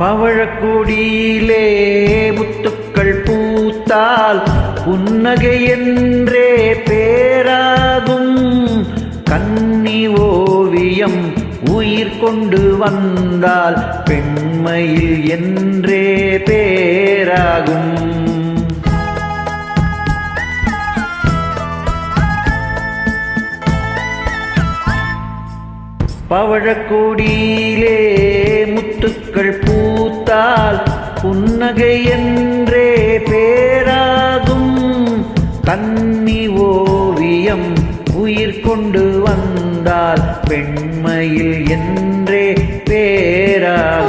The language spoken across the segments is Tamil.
பவழக்குடியிலே முத்துக்கள் பூத்தால் புன்னகை என்றே பேராகும். கன்னி ஓவியம் உயிர் கொண்டு வந்தால் பெண்மையில் என்றே பேராகும். பவழக்கொடியிலே முத்துக்கள் பூ பூத்தால் புன்னகை என்றே பேராகும். கன்னி ஓவியம் உயிர் கொண்டு வந்தால் பெண்மையில் என்றே பேராகும்.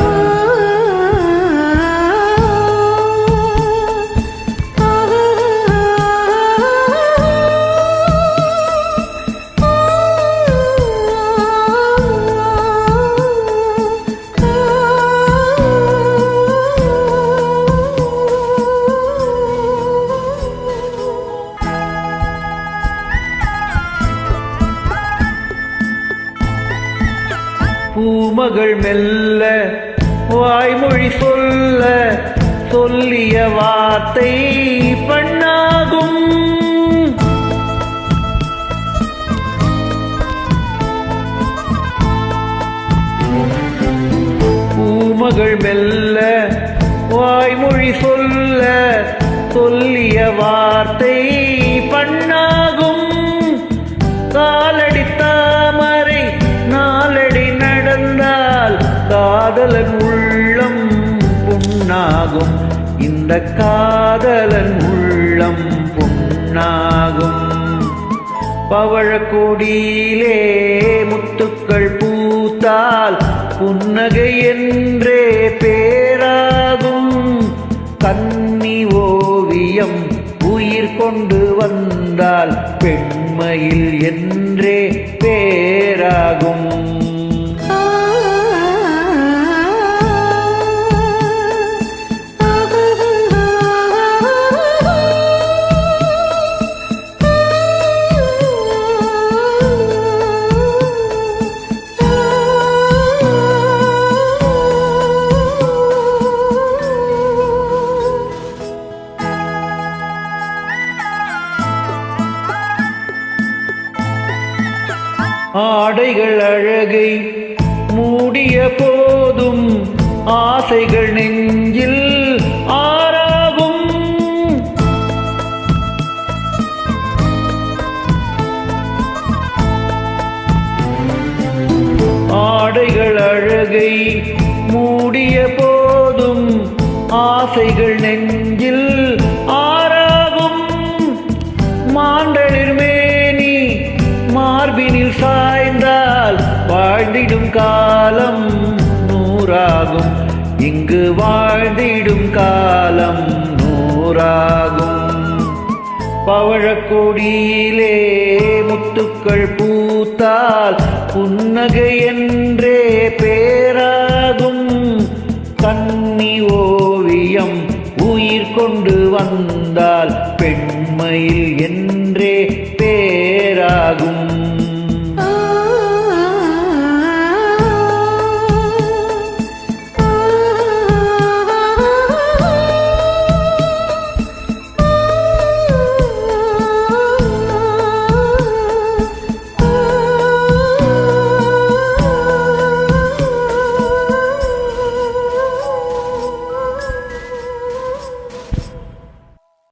பூமகள் மெல்ல வாய்மொழி சொல்ல சொல்லிய வார்த்தை பண்ணாகும். பூமகள் மெல்ல வாய்மொழி சொல்ல சொல்லிய வார்த்தை பண்ணா காதலன் உள்ளம் புண்ணாகும் இந்த காதலன் உள்ளம் புண்ணாகும் பவழக்கொடியிலே முத்துக்கள் பூத்தால் புன்னகை என்றே பேராகும். கன்னி ஓவியம் உயிர் கொண்டு வந்தால் பெண்மையில் என்றே பேராகும். ஆடைகள் அழகை மூடிய போதும் ஆசைகள் நெஞ்சில் ஆறாகும். ஆடைகள் அழகை மூடிய போதும் ஆசைகள் நெஞ்சில் மார்பினில் சாய்ந்தால் வாழ்ந்திடும் காலம் நூறாகும். இங்கு வாழ்ந்திடும் காலம் நூறாகும். பவழக்கொடியிலே முத்துக்கள் பூத்தால் புன்னகை என்றே